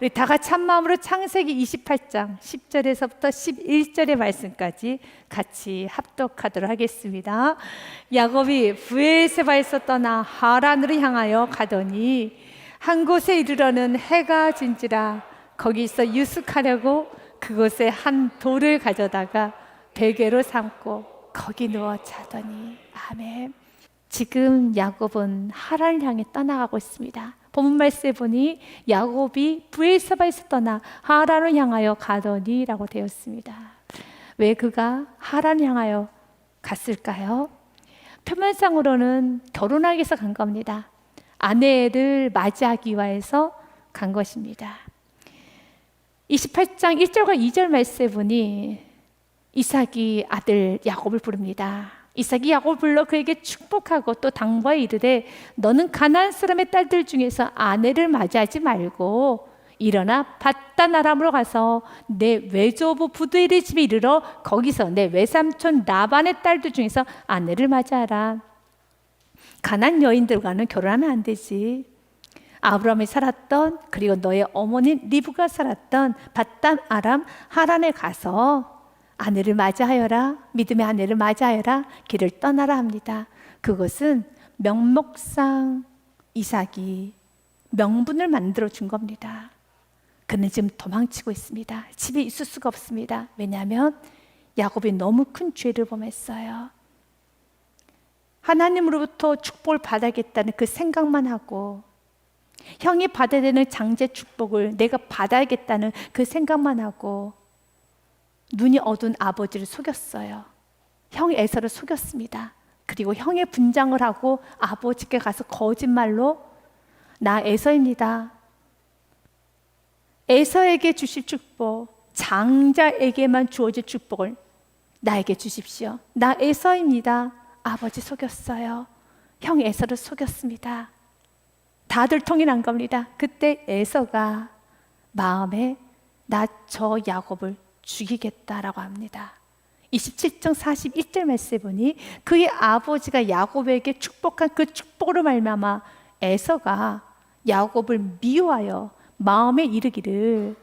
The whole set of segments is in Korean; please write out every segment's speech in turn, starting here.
우리 다 같이 한 마음으로 창세기 28장 10절에서부터 11절의 말씀까지 같이 합독하도록 하겠습니다. 야곱이 부엘세바에서 떠나 하란으로 향하여 가더니 한 곳에 이르러는 해가 진지라 거기서 유숙하려고 그곳에 한 돌을 가져다가 베개로 삼고 거기 누워 자더니 아멘. 지금 야곱은 하란을 향해 떠나가고 있습니다. 본문 말씀에 보니 야곱이 부엘사바에서 떠나 하란을 향하여 가더니라고 되었습니다. 왜 그가 하란을 향하여 갔을까요? 표면상으로는 결혼하기 위해서 간 겁니다. 아내를 맞이하기 위해서 간 것입니다. 28장 1절과 2절 말씀에 보니 이삭이 아들 야곱을 부릅니다. 이삭이 야곱을 불러 그에게 축복하고 또 당부하여 이르되 너는 가나안 사람의 딸들 중에서 아내를 맞이하지 말고 일어나 바단 아람으로 가서 내 외조부 부두엘의 집에 이르러 거기서 내 외삼촌 라반의 딸들 중에서 아내를 맞이하라. 가난 여인들과는 결혼하면 안 되지. 아브라함이 살았던 그리고 너의 어머니 리브가 살았던 바단 아람 하란에 가서 아내를 맞이하여라 믿음의 아내를 맞이하여라 길을 떠나라 합니다. 그것은 명목상 이삭이 명분을 만들어 준 겁니다. 그는 지금 도망치고 있습니다. 집에 있을 수가 없습니다. 왜냐하면 야곱이 너무 큰 죄를 범했어요. 하나님으로부터 축복을 받아야겠다는 그 생각만 하고 형이 받아야 되는 장제 축복을 내가 받아야겠다는 그 생각만 하고 눈이 어두운 아버지를 속였어요. 형 에서를 속였습니다. 그리고 형의 분장을 하고 아버지께 가서 거짓말로 나 에서입니다. 에서에게 주실 축복, 장자에게만 주어질 축복을 나에게 주십시오. 나 에서입니다. 아버지 속였어요. 형 에서를 속였습니다. 다들 통이 난 겁니다. 그때 에서가 마음에 나 저 야곱을 죽이겠다라고 합니다. 27장 41절 말씀에 보니 그의 아버지가 야곱에게 축복한 그 축복으로 말미암아 에서가 야곱을 미워하여 마음에 이르기를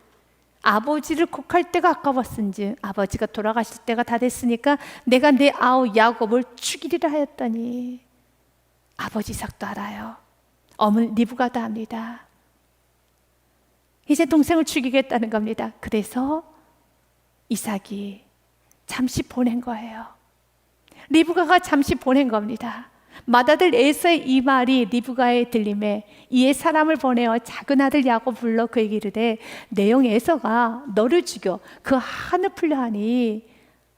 아버지를 곡할 때가 아까웠은지 아버지가 돌아가실 때가 다 됐으니까 내가 내 아우 야곱을 죽이리라 하였더니 아버지 이삭도 알아요. 어머니 리브가도 합니다. 이제 동생을 죽이겠다는 겁니다. 그래서 이삭이 잠시 보낸 거예요. 리브가가 잠시 보낸 겁니다. 맏아들 에서의 이 말이 리브가의 들림에 이에 사람을 보내어 작은 아들 야곱 불러 그에게 이르되 내용 에서가 너를 죽여 그 한을 풀려 하니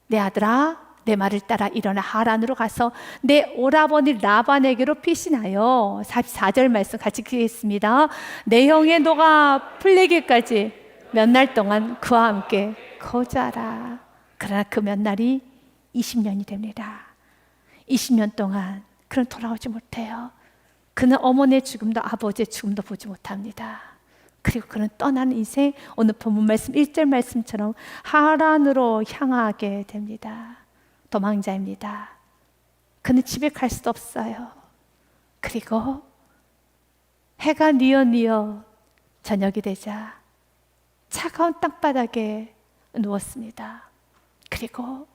내 아들아 내 말을 따라 일어나 하란으로 가서 내 오라버니 라반에게로 피신하여 44절 말씀 같이 읽겠습니다. 내 형의 노가 풀리기까지 몇 날 동안 그와 함께 거주하라. 그러나 그 몇 날이 20년이 됩니다. 20년 동안 그는 돌아오지 못해요. 그는 어머니의 죽음도 아버지의 죽음도 보지 못합니다. 그리고 그는 떠나는 인생 오늘 본문 말씀 1절 말씀처럼 하란으로 향하게 됩니다. 도망자입니다. 그는 집에 갈 수도 없어요. 그리고 해가 뉘어뉘어 저녁이 되자 차가운 땅바닥에 누웠습니다. 그리고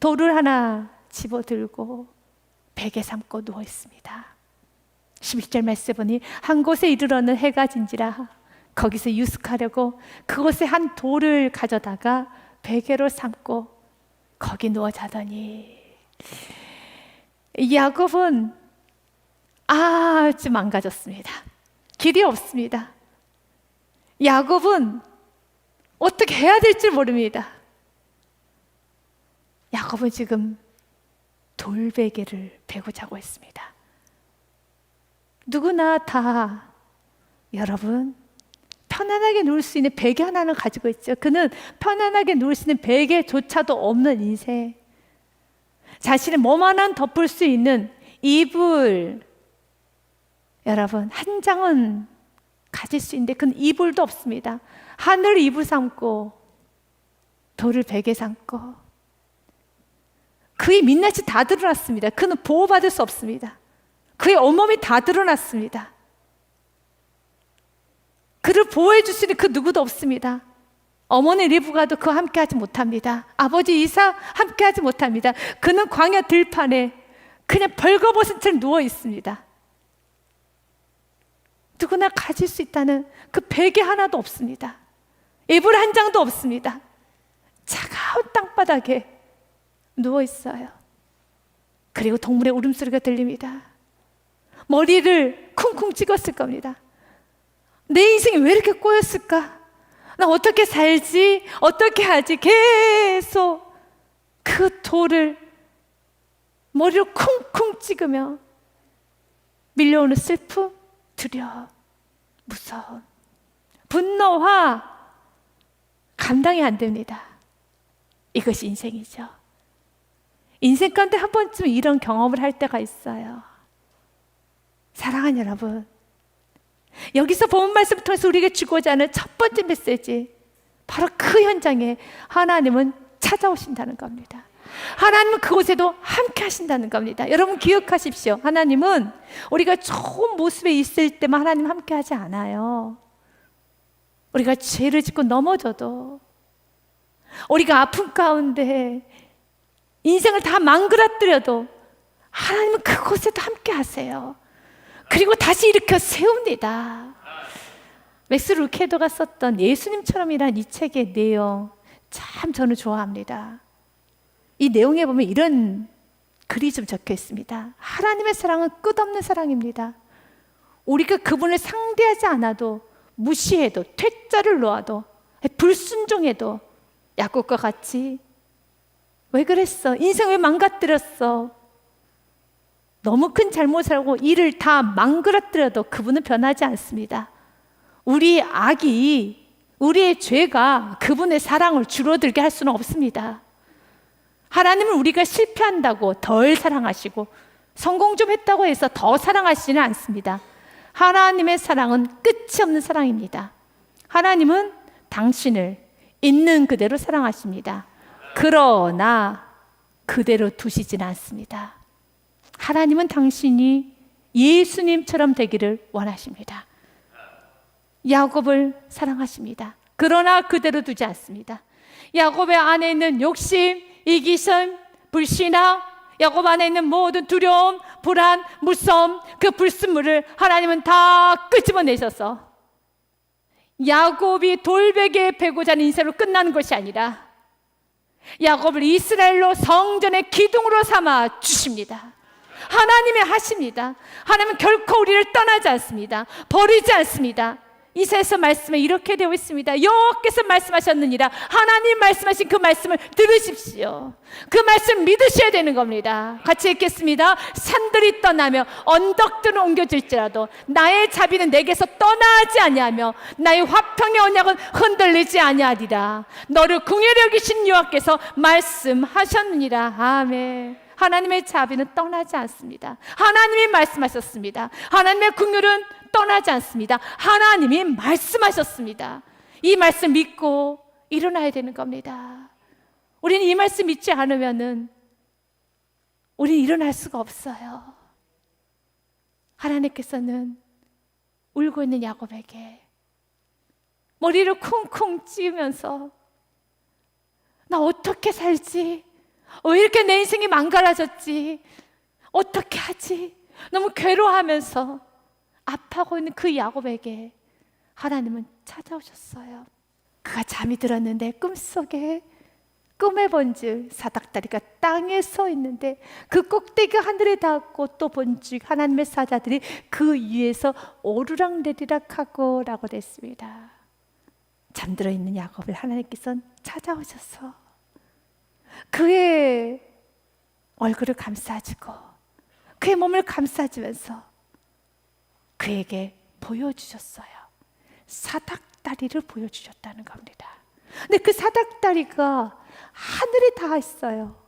돌을 하나 집어들고 베개 삼고 누워 있습니다. 11절 말씀 보니 한 곳에 이르러는 해가 진지라 거기서 유숙하려고 그곳에 한 돌을 가져다가 베개로 삼고 거기 누워 자더니 야곱은 아주 망가졌습니다. 길이 없습니다. 야곱은 어떻게 해야 될지 모릅니다. 야곱은 지금 돌베개를 베고 자고 있습니다. 누구나 다 여러분 편안하게 누울 수 있는 베개 하나는 가지고 있죠. 그는 편안하게 누울 수 있는 베개조차도 없는 인생. 자신의 몸 하나는 덮을 수 있는 이불. 여러분, 한 장은 가질 수 있는데 그는 이불도 없습니다. 하늘 이불 삼고 돌을 베개 삼고 그의 민낯이 다 드러났습니다. 그는 보호받을 수 없습니다. 그의 온몸이 다 드러났습니다. 그를 보호해 줄 수 있는 그 누구도 없습니다. 어머니 리브가도 그와 함께 하지 못합니다. 아버지 이사 함께 하지 못합니다. 그는 광야 들판에 그냥 벌거벗은 채 누워 있습니다. 누구나 가질 수 있다는 그 베개 하나도 없습니다. 이불 한 장도 없습니다. 차가운 땅바닥에 누워 있어요. 그리고 동물의 울음소리가 들립니다. 머리를 쿵쿵 찍었을 겁니다. 내 인생이 왜 이렇게 꼬였을까? 나 어떻게 살지? 어떻게 하지? 계속 그 돌을 머리로 쿵쿵 찍으며 밀려오는 슬픔, 두려움, 무서움, 분노와 감당이 안 됩니다. 이것이 인생이죠. 인생 가운데 한 번쯤 이런 경험을 할 때가 있어요. 사랑하는 여러분, 여기서 본 말씀 통해서 우리에게 주고자 하는 첫 번째 메시지, 바로 그 현장에 하나님은 찾아오신다는 겁니다. 하나님은 그곳에도 함께 하신다는 겁니다. 여러분 기억하십시오. 하나님은 우리가 좋은 모습에 있을 때만 하나님 함께 하지 않아요. 우리가 죄를 짓고 넘어져도 우리가 아픔 가운데 인생을 다 망그러뜨려도 하나님은 그곳에도 함께 하세요. 그리고 다시 일으켜 세웁니다. 맥스 루케도가 썼던 예수님처럼이란 이 책의 내용 참 저는 좋아합니다. 이 내용에 보면 이런 글이 좀 적혀 있습니다. 하나님의 사랑은 끝없는 사랑입니다. 우리가 그분을 상대하지 않아도 무시해도 퇴짜를 놓아도 불순종해도 야곱과 같이 왜 그랬어? 인생 왜 망가뜨렸어? 너무 큰 잘못을 하고 일을 다 망그러뜨려도 그분은 변하지 않습니다. 우리 악이 우리의 죄가 그분의 사랑을 줄어들게 할 수는 없습니다. 하나님은 우리가 실패한다고 덜 사랑하시고 성공 좀 했다고 해서 더 사랑하시지는 않습니다. 하나님의 사랑은 끝이 없는 사랑입니다. 하나님은 당신을 있는 그대로 사랑하십니다. 그러나 그대로 두시지는 않습니다. 하나님은 당신이 예수님처럼 되기를 원하십니다. 야곱을 사랑하십니다. 그러나 그대로 두지 않습니다. 야곱의 안에 있는 욕심, 이기심, 불신앙, 야곱 안에 있는 모든 두려움, 불안, 무서움, 그 불순물을 하나님은 다 끄집어내셔서 야곱이 돌베개에 베고자 하는 인생으로 끝나는 것이 아니라 야곱을 이스라엘로 성전의 기둥으로 삼아 주십니다. 하나님의 하십니다. 하나님은 결코 우리를 떠나지 않습니다. 버리지 않습니다. 이사에서 말씀에 이렇게 되어 있습니다. 여호와께서 말씀하셨느니라. 하나님 말씀하신 그 말씀을 들으십시오. 그 말씀 믿으셔야 되는 겁니다. 같이 읽겠습니다. 산들이 떠나며 언덕들은 옮겨질지라도 나의 자비는 내게서 떠나지 아니하며 나의 화평의 언약은 흔들리지 아니하리라. 너를 궁예히 여기신 여호와께서 말씀하셨느니라. 아멘. 하나님의 자비는 떠나지 않습니다. 하나님이 말씀하셨습니다. 하나님의 궁율은 떠나지 않습니다. 하나님이 말씀하셨습니다. 이 말씀 믿고 일어나야 되는 겁니다. 우리는 이 말씀 믿지 않으면은 우리는 일어날 수가 없어요. 하나님께서는 울고 있는 야곱에게 머리를 쿵쿵 찌으면서 나 어떻게 살지? 왜 이렇게 내 인생이 망가라졌지? 어떻게 하지? 너무 괴로워하면서 아파하고 있는 그 야곱에게 하나님은 찾아오셨어요. 그가 잠이 들었는데 꿈속에 꿈에 본즉 사닥다리가 땅에 서 있는데 그 꼭대기가 하늘에 닿았고 또 본즉 하나님의 사자들이 그 위에서 오르락내리락 하고라고 됐습니다. 잠들어 있는 야곱을 하나님께서 찾아오셔서 그의 얼굴을 감싸주고 그의 몸을 감싸주면서 그에게 보여주셨어요. 사닥다리를 보여주셨다는 겁니다. 근데 그 사닥다리가 하늘에 닿아 있어요.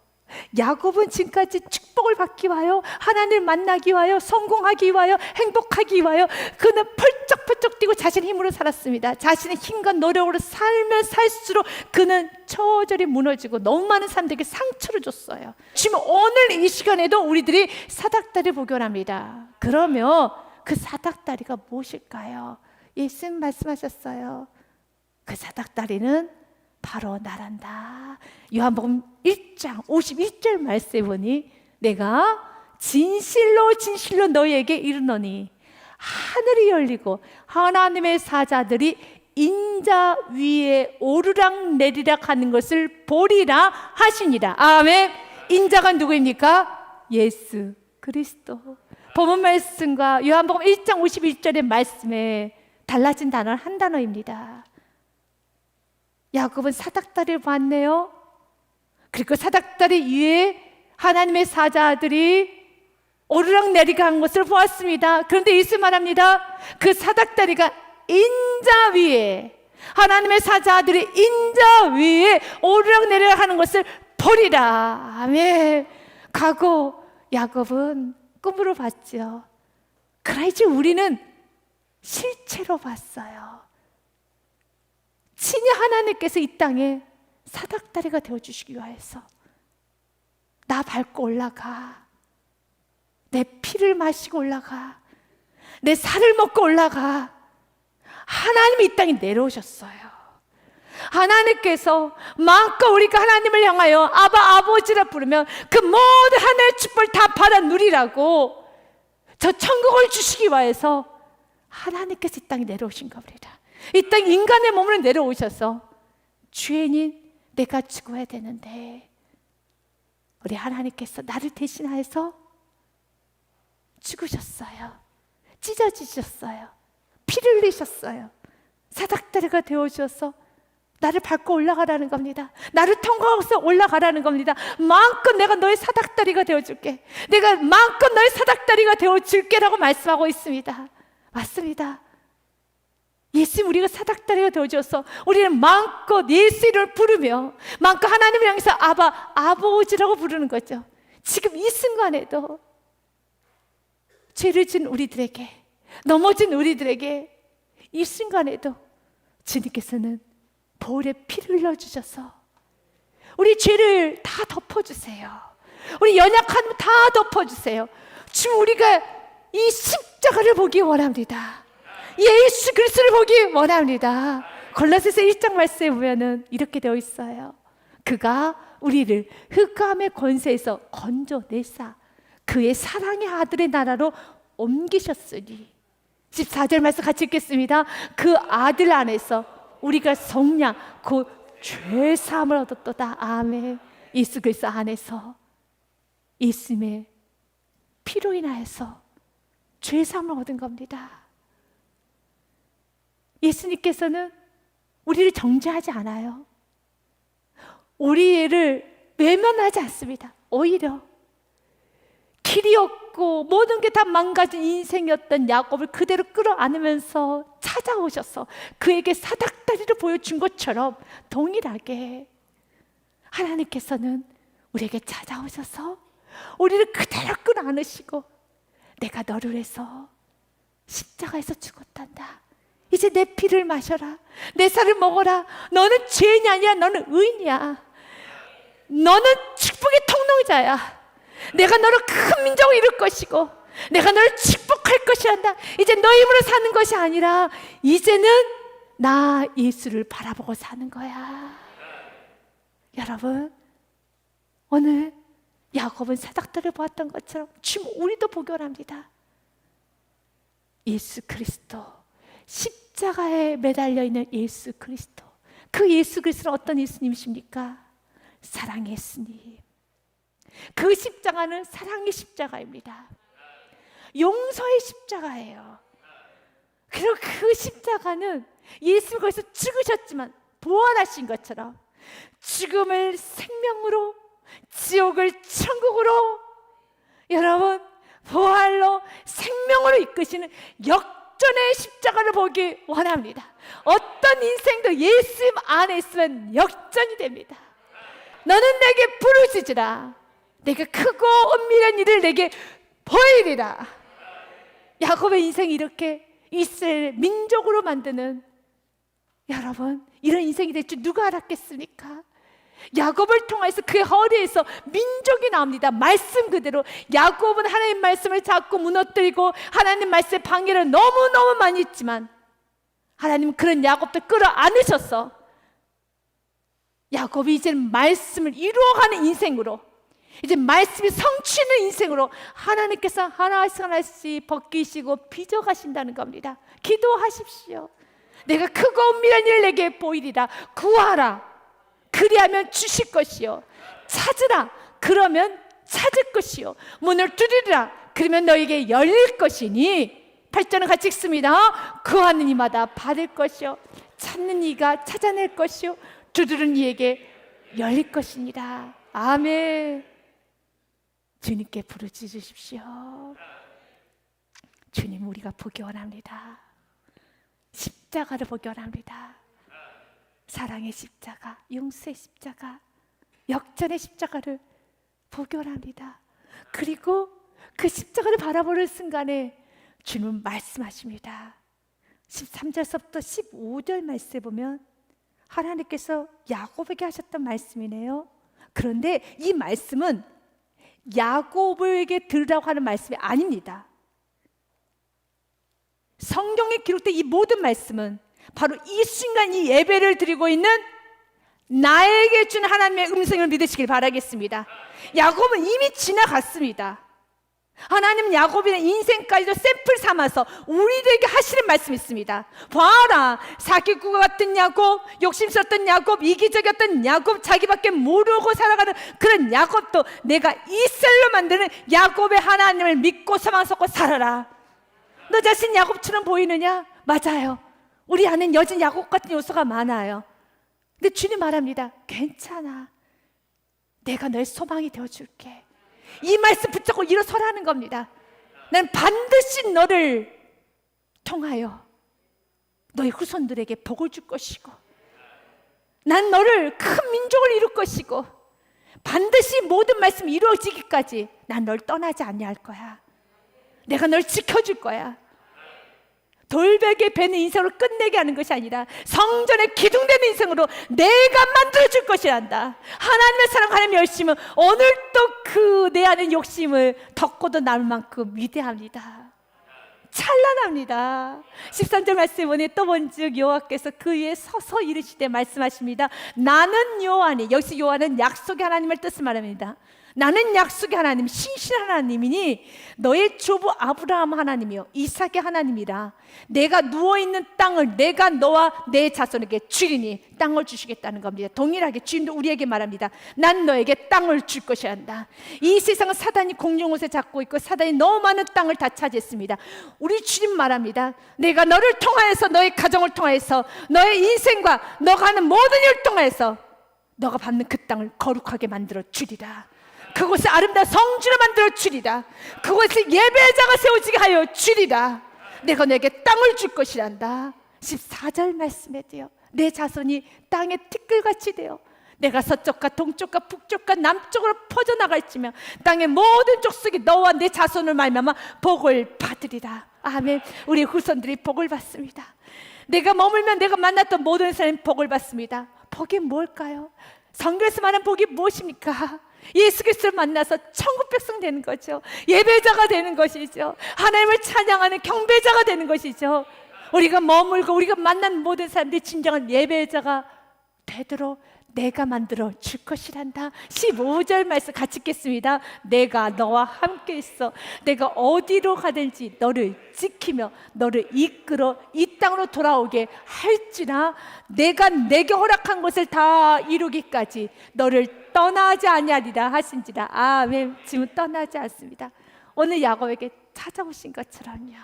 야곱은 지금까지 축복을 받기 위하여 하나님을 만나기 위하여 성공하기 위하여 행복하기 위하여 그는 펄 쩍펄쩍 뛰고 자신의 힘으로 살았습니다. 자신의 힘과 노력으로 살면 살수록 그는 처절히 무너지고 너무 많은 사람들에게 상처를 줬어요. 지금 오늘 이 시간에도 우리들이 사닥다리를 보견합니다. 그러면 그 사닥다리가 무엇일까요? 예수님 말씀하셨어요. 그 사닥다리는 바로 나란다. 요한복음 1장 51절 말씀에 보니 내가 진실로 진실로 너희에게 이르노니 하늘이 열리고 하나님의 사자들이 인자 위에 오르락 내리락 하는 것을 보리라 하시니라. 아멘. 인자가 누구입니까? 예수 그리스도. 본문 말씀과 요한복음 1장 51절의 말씀에 달라진 단어는 한 단어입니다. 야곱은 사닥다리를 봤네요. 그리고 사닥다리 위에 하나님의 사자들이 오르락 내리락 한 것을 보았습니다. 그런데 예수 말합니다. 그 사닥다리가 인자 위에 하나님의 사자들이 인자 위에 오르락 내리락 하는 것을 보리라. 아멘. 가고 야곱은 꿈으로 봤죠. 이제 우리는 실체로 봤어요. 친히 하나님께서 이 땅에 사닥다리가 되어 주시기 위하여서 나 밟고 올라가. 내 피를 마시고 올라가. 내 살을 먹고 올라가. 하나님이 이 땅에 내려오셨어요. 하나님께서 마음껏 우리가 하나님을 향하여 아바 아버지라 부르면 그 모든 하나님의 축복을 다 받아 누리라고 저 천국을 주시기 위해서 하나님께서 이 땅에 내려오신 겁니다. 이땅 인간의 몸으로 내려오셔서 주인인 내가 죽어야 되는데 우리 하나님께서 나를 대신하여서 죽으셨어요. 찢어지셨어요. 피를 흘리셨어요. 사닥다리가 되어주셔서 나를 밟고 올라가라는 겁니다. 나를 통과해서 올라가라는 겁니다. 마음껏 내가 너의 사닥다리가 되어줄게. 내가 마음껏 너의 사닥다리가 되어줄게라고 말씀하고 있습니다. 맞습니다. 예수 우리가 사닥다리가 되어줘서 우리는 마음껏 예수 이름을 부르며 마음껏 하나님을 향해서 아바 아버지라고 부르는 거죠. 지금 이 순간에도 죄를 진 우리들에게 넘어진 우리들에게 이 순간에도 주님께서는 보혈의 피를 흘려주셔서 우리 죄를 다 덮어주세요. 우리 연약함 다 덮어주세요. 지금 우리가 이 십자가를 보기 원합니다. 예수 그리스도를 보기 원합니다. 골로새서 1장 말씀에 보면은 이렇게 되어 있어요. 그가 우리를 흑암의 권세에서 건져내사 그의 사랑의 아들의 나라로 옮기셨으니 14절 말씀 같이 읽겠습니다. 그 아들 안에서 우리가 성량 그 죄사함을 얻었도다. 아멘. 예수 그리스도 안에서 예수님의 피로 인하여서 죄 사함을 얻은 겁니다. 예수님께서는 우리를 정죄하지 않아요. 우리를 외면하지 않습니다. 오히려 길이 없고 모든 게 다 망가진 인생이었던 야곱을 그대로 끌어안으면서 찾아오셔서 그에게 사닥다리를 보여준 것처럼 동일하게 하나님께서는 우리에게 찾아오셔서 우리를 그대로 끌어안으시고 내가 너를 위해서 십자가에서 죽었단다. 이제 내 피를 마셔라. 내 살을 먹어라. 너는 죄인이 아니야. 너는 의인이야. 너는 축복의 통로자야. 내가 너를 큰 민족을 이룰 것이고 내가 너를 축복할 것이란다. 이제 너 힘으로 사는 것이 아니라 이제는 나 예수를 바라보고 사는 거야. 여러분 오늘 야곱은 사닥들을 보았던 것처럼 지금 우리도 보결합니다. 예수 그리스도 십자가에 매달려 있는 예수 그리스도 그 예수 그리스도는 어떤 예수님이십니까? 사랑의 예수님. 그 십자가는 사랑의 십자가입니다. 용서의 십자가예요. 그리고 그 십자가는 예수가 거기서 죽으셨지만 부활하신 것처럼 죽음을 생명으로 지옥을 천국으로 여러분 부활로 생명으로 이끄시는 역전의 십자가를 보기 원합니다. 어떤 인생도 예수 안에 있으면 역전이 됩니다. 너는 내게 부르짖으라. 내가 크고 은밀한 일을 내게 보이리라. 야곱의 인생이 이렇게 이스라엘 민족으로 만드는 여러분 이런 인생이 될 줄 누가 알았겠습니까? 야곱을 통해서 그의 허리에서 민족이 나옵니다. 말씀 그대로 야곱은 하나님 말씀을 잡고 무너뜨리고 하나님 말씀의 방해를 너무 너무 많이 했지만 하나님 그런 야곱도 끌어안으셨어. 야곱이 이제 말씀을 이루어가는 인생으로 이제 말씀이 성취는 인생으로 하나님께서 하나씩 하나씩 벗기시고 빚어가신다는 겁니다. 기도하십시오. 내가 크고 은밀한 일을 내게 보이리라. 구하라. 그리하면 주실 것이요. 찾으라. 그러면 찾을 것이요. 문을 두드리라. 그러면 너에게 열릴 것이니 8절은 같이 읽습니다. 구하는 이마다 받을 것이요. 찾는 이가 찾아낼 것이요. 두드리는 이에게 열릴 것입니다. 아멘. 주님께 부르짖으십시오. 주님 우리가 보기 원합니다. 십자가를 보기 원합니다. 사랑의 십자가, 용서의 십자가, 역전의 십자가를 보기 원합니다. 그리고 그 십자가를 바라보는 순간에 주님은 말씀하십니다. 13절서부터 15절 말씀에 보면 하나님께서 야곱에게 하셨던 말씀이네요. 그런데 이 말씀은 야곱에게 들으라고 하는 말씀이 아닙니다. 성경에 기록된 이 모든 말씀은 바로 이 순간 이 예배를 드리고 있는 나에게 준 하나님의 음성을 믿으시길 바라겠습니다. 야곱은 이미 지나갔습니다. 하나님 야곱의 인생까지도 샘플 삼아서 우리들에게 하시는 말씀이 있습니다. 봐라, 사기꾼과 같은 야곱, 욕심스럽던 야곱, 이기적이었던 야곱, 자기밖에 모르고 살아가는 그런 야곱도 내가 이슬로 만드는 야곱의 하나님을 믿고 소망 섞고 살아라. 너 자신 야곱처럼 보이느냐? 맞아요. 우리 안엔 여전 야곱 같은 요소가 많아요. 근데 주님 말합니다. 괜찮아. 내가 너의 소망이 되어줄게. 이 말씀 붙잡고 일어서라는 겁니다. 난 반드시 너를 통하여 너의 후손들에게 복을 줄 것이고, 난 너를 큰 민족을 이룰 것이고, 반드시 모든 말씀이 이루어지기까지 난 널 떠나지 아니할 거야. 내가 널 지켜줄 거야. 돌벽에 베는 인생으로 끝내게 하는 것이 아니라 성전에 기둥되는 인생으로 내가 만들어줄 것이란다. 하나님의 사랑, 하나님의 열심은 오늘도 그 내 안의 욕심을 덮고도 남을 만큼 위대합니다. 찬란합니다. 13절 말씀에 보니 또 본즉 여호와께서 그 위에 서서 이르시되 말씀하십니다. 나는 여호와니 여기서 여호와는 약속의 하나님을 뜻을 말합니다. 나는 약속의 하나님, 신실한 하나님이니 너의 조부 아브라함 하나님이요 이삭의 하나님이라. 내가 누워 있는 땅을 내가 너와 내 자손에게 주리니 땅을 주시겠다는 겁니다. 동일하게 주님도 우리에게 말합니다. 난 너에게 땅을 줄 것이란다. 이 세상은 사단이 공중 옷에 잡고 있고 사단이 너무 많은 땅을 다 차지했습니다. 우리 주님 말합니다. 내가 너를 통하여서 너의 가정을 통하여서 너의 인생과 너가 하는 모든 일을 통하여서 너가 받는 그 땅을 거룩하게 만들어 주리라. 그곳에 아름다운 성주를 만들어 주리라. 그곳에 예배자가 세워지게 하여 주리라. 내가 너에게 땅을 줄 것이란다. 14절 말씀에도요. 내 자손이 땅의 티끌같이 되어 내가 서쪽과 동쪽과 북쪽과 남쪽으로 퍼져나갈지며 땅의 모든 족속이 너와 내 자손을 말미암아 복을 받으리라. 아멘. 우리 후손들이 복을 받습니다. 내가 머물면 내가 만났던 모든 사람이 복을 받습니다. 복이 뭘까요? 성경에서 말하는 복이 무엇입니까? 예수 그리스도를 만나서 천국 백성 되는 거죠. 예배자가 되는 것이죠. 하나님을 찬양하는 경배자가 되는 것이죠. 우리가 머물고 우리가 만난 모든 사람들이 진정한 예배자가 되도록 내가 만들어 줄 것이란다. 15절 말씀 같이 읽겠습니다. 내가 너와 함께 있어. 내가 어디로 가든지 너를 지키며 너를 이끌어 이 땅으로 돌아오게 할지라 내가 내게 허락한 것을 다 이루기까지 너를 떠나지 아니하리라 하신지라. 아멘. 지금 떠나지 않습니다. 오늘 야곱에게 찾아오신 것처럼요.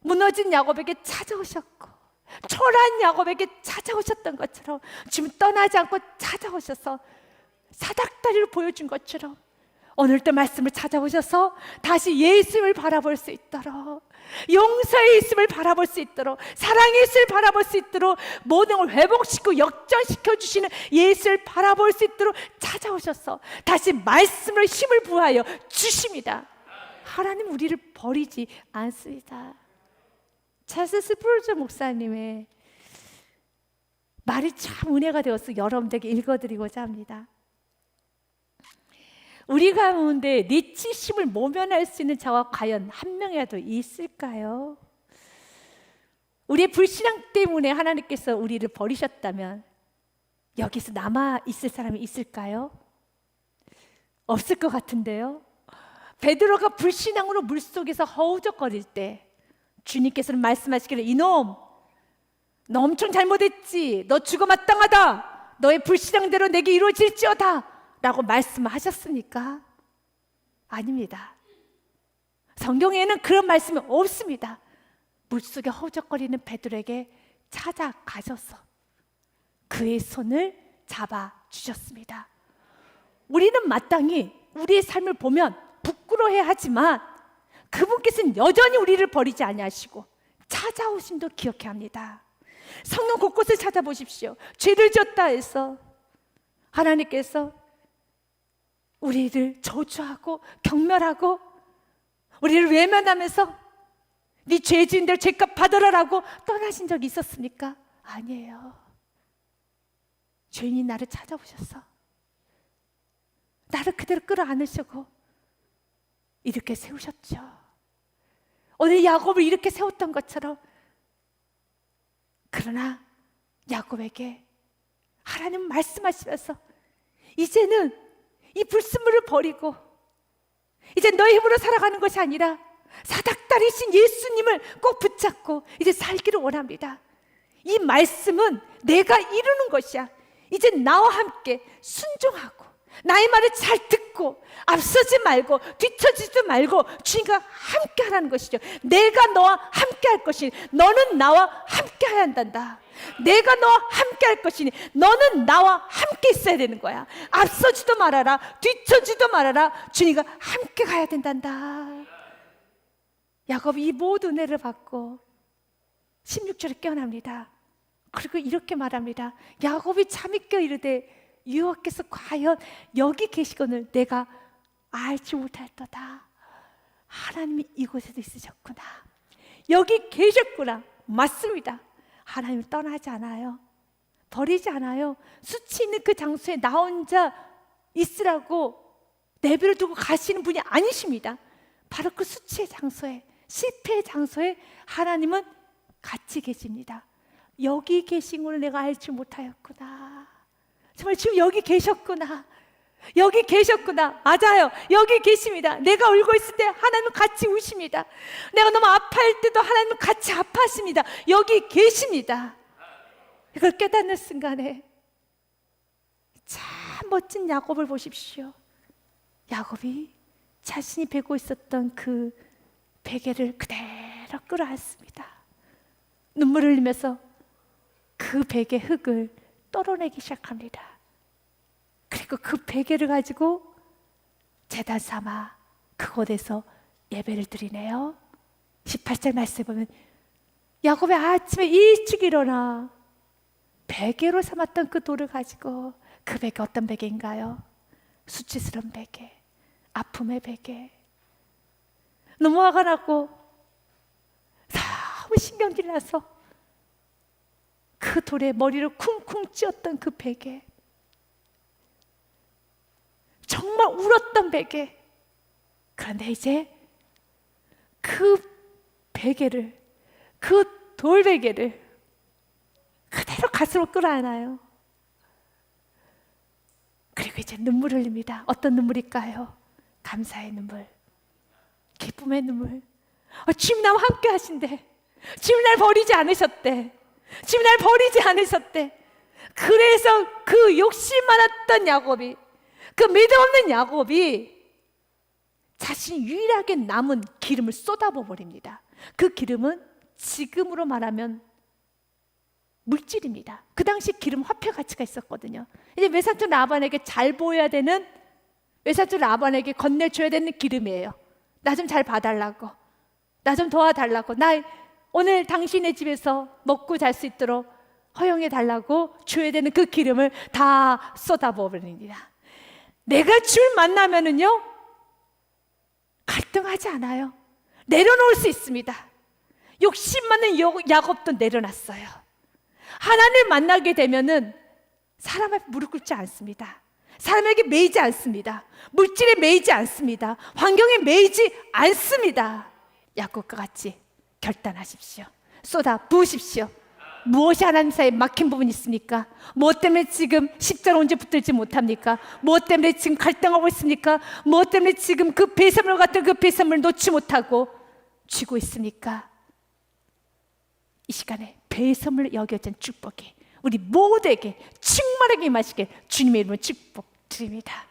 무너진 야곱에게 찾아오셨고 초라한 야곱에게 찾아오셨던 것처럼 지금 떠나지 않고 찾아오셔서 사닥다리를 보여준 것처럼 오늘도 말씀을 찾아오셔서 다시 예수를 바라볼 수 있도록 용서의 있음을 바라볼 수 있도록 사랑의 있음을 바라볼 수 있도록 모든 걸 회복시키고 역전시켜 주시는 예수를 바라볼 수 있도록 찾아오셔서 다시 말씀을 힘을 부하여 주십니다. 하나님 우리를 버리지 않습니다. 찰스 스프르저 목사님의 말이 참 은혜가 되어서 여러분들에게 읽어드리고자 합니다. 우리 가운데 네 치심을 모면할 수 있는 자가 과연 한 명이라도 있을까요? 우리의 불신앙 때문에 하나님께서 우리를 버리셨다면 여기서 남아 있을 사람이 있을까요? 없을 것 같은데요. 베드로가 불신앙으로 물속에서 허우적거릴 때 주님께서는 말씀하시기를 이놈 너 엄청 잘못했지. 너 죽어 마땅하다. 너의 불신앙대로 내게 이루어질지어다. 라고 말씀하셨습니까? 아닙니다. 성경에는 그런 말씀이 없습니다. 물속에 허우적거리는 베드로에게 찾아가셔서 그의 손을 잡아 주셨습니다. 우리는 마땅히 우리의 삶을 보면 부끄러워해 하지만 그분께서는 여전히 우리를 버리지 아니하시고 찾아오심도 기억해야 합니다. 성경 곳곳을 찾아보십시오. 죄를 지었다 해서 하나님께서 우리를 저주하고 경멸하고 우리를 외면하면서 네 대로 죄값 받으라라고 떠나신 적이 있었습니까? 아니에요. 죄인이 나를 찾아오셨어. 나를 그대로 끌어안으시고 이렇게 세우셨죠. 오늘 야곱을 이렇게 세웠던 것처럼 그러나 야곱에게 하나님 말씀하시면서 이제는 이 불순물을 버리고 이제 너의 힘으로 살아가는 것이 아니라 사닥다리신 예수님을 꼭 붙잡고 이제 살기를 원합니다. 이 말씀은 내가 이루는 것이야. 이제 나와 함께 순종하고 나의 말을 잘 듣고 앞서지 말고 뒤처지지 말고 주님과 함께 하라는 것이죠. 내가 너와 함께 할 것이니 너는 나와 함께 해야 한단다. 내가 너와 함께 할 것이니 너는 나와 함께 있어야 되는 거야. 앞서지도 말아라. 뒤처지도 말아라. 주님과 함께 가야 된단다. 야곱이 이 모든 은혜를 받고 16절에 깨어납니다. 그리고 이렇게 말합니다. 야곱이 참있게 이르되 여호와께서 과연 여기 계시거늘 내가 알지 못할도다. 하나님이 이곳에도 있으셨구나. 여기 계셨구나. 맞습니다. 하나님 떠나지 않아요. 버리지 않아요. 수치 있는 그 장소에 나 혼자 있으라고 내비를 두고 가시는 분이 아니십니다. 바로 그 수치의 장소에 실패의 장소에 하나님은 같이 계십니다. 여기 계신 걸 내가 알지 못하였구나. 정말 지금 여기 계셨구나. 여기 계셨구나. 맞아요. 여기 계십니다. 내가 울고 있을 때 하나님은 같이 우십니다. 내가 너무 아파할 때도 하나님은 같이 아파하십니다. 여기 계십니다. 이걸 깨닫는 순간에 참 멋진 야곱을 보십시오. 야곱이 자신이 베고 있었던 그 베개를 그대로 끌어안습니다. 눈물을 흘리면서 그 베개 흙을 떨어내기 시작합니다. 그리고 그 베개를 가지고 재단 삼아 그곳에서 예배를 드리네요. 18절 말씀에 보면 야곱이 아침에 일찍 일어나 베개로 삼았던 그 돌을 가지고 그 베개 어떤 베개인가요? 수치스러운 베개, 아픔의 베개. 너무 화가 나고 너무 신경질 나서 그 돌에 머리를 쿵쿵 찧었던 그 베개. 정말 울었던 베개. 그런데 이제 그 베개를, 그 돌베개를 그대로 가슴으로 끌어안아요. 그리고 이제 눈물 흘립니다. 어떤 눈물일까요? 감사의 눈물, 기쁨의 눈물. 어, 주님 나와 함께 하신대. 주님 날 버리지 않으셨대. 주님 날 버리지 않으셨대. 그래서 그 욕심 많았던 야곱이, 그 믿음 없는 야곱이 자신이 유일하게 남은 기름을 쏟아부어 버립니다. 그 기름은 지금으로 말하면 물질입니다. 그 당시 기름 화폐 가치가 있었거든요. 이제 외삼촌 라반에게 잘 보여야 되는 외삼촌 라반에게 건네줘야 되는 기름이에요. 나 좀 잘 봐달라고. 나 좀 도와달라고. 나 오늘 당신의 집에서 먹고 잘 수 있도록 허용해 달라고 줘야 되는 그 기름을 다 쏟아부어 버립니다. 내가 줄 만나면은요, 갈등하지 않아요. 내려놓을 수 있습니다. 욕심 많은 야곱도 내려놨어요. 하나님을 만나게 되면은 사람 앞에 무릎 꿇지 않습니다. 사람에게 매이지 않습니다. 물질에 매이지 않습니다. 환경에 매이지 않습니다. 야곱과 같이 결단하십시오. 쏟아 부으십시오. 무엇이 하나님 사이에 막힌 부분이 있습니까? 무엇 때문에 지금 십자로 언제 붙들지 못합니까? 무엇 때문에 지금 갈등하고 있습니까? 무엇 때문에 지금 그 배선물 같은 그 배선물 놓지 못하고 쥐고 있습니까? 이 시간에 배선물 여겨진 축복이 우리 모두에게 충만하게 임하시길 주님의 이름으로 축복 드립니다.